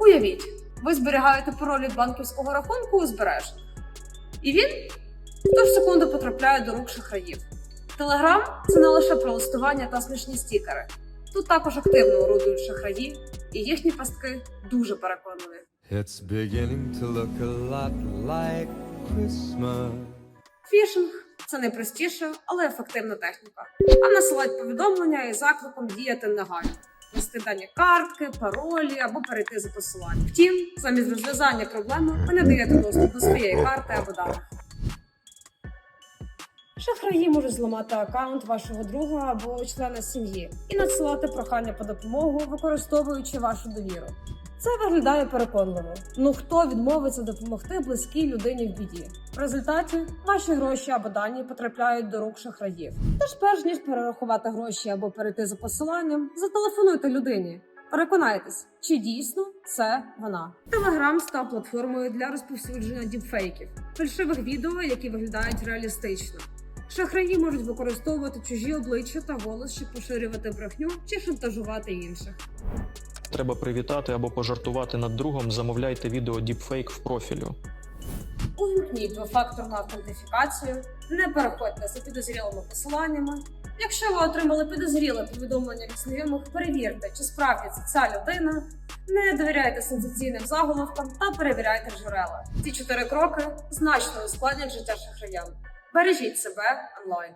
Уявіть, ви зберігаєте пароль від банківського рахунку у збережень. І він в ту ж секунду потрапляє до рук шахраїв. Телеграм це не лише про листування та смішні стікери. Тут також активно орудують шахраї, і їхні пастки дуже переконливі. It's beginning to look a lot like Christmas. Фішинг це найпростіша, але ефективна техніка. А насилають повідомлення із закликом діяти негайно. Дані картки, паролі або перейти за посиланням. Втім, замість розв'язання проблеми ви не даєте доступ до своєї карти або даних. Шахраї можуть зламати аккаунт вашого друга або члена сім'ї і надсилати прохання по допомогу, використовуючи вашу довіру. Це виглядає переконливо. Ну хто відмовиться допомогти близькій людині в біді? В результаті ваші гроші або дані потрапляють до рук шахраїв. Тож, перш ніж перерахувати гроші або перейти за посиланням, зателефонуйте людині. Переконайтесь, чи дійсно це вона. Телеграм став платформою для розповсюдження діпфейків, фальшивих відео, які виглядають реалістично. Шахраї можуть використовувати чужі обличчя та голос, щоб поширювати брехню чи шантажувати інших. Треба привітати або пожартувати над другом, замовляйте відео Deepfake в профілю. Увімкніть двофакторну автентифікацію, не переходьте за підозрілими посиланнями. Якщо ви отримали підозріле повідомлення від знайомих, перевірте, чи справді це ця людина. Не довіряйте сенсаційним заголовкам та перевіряйте джерела. Ці чотири кроки значно ускладнять життя шахраям. Бережіть себе онлайн.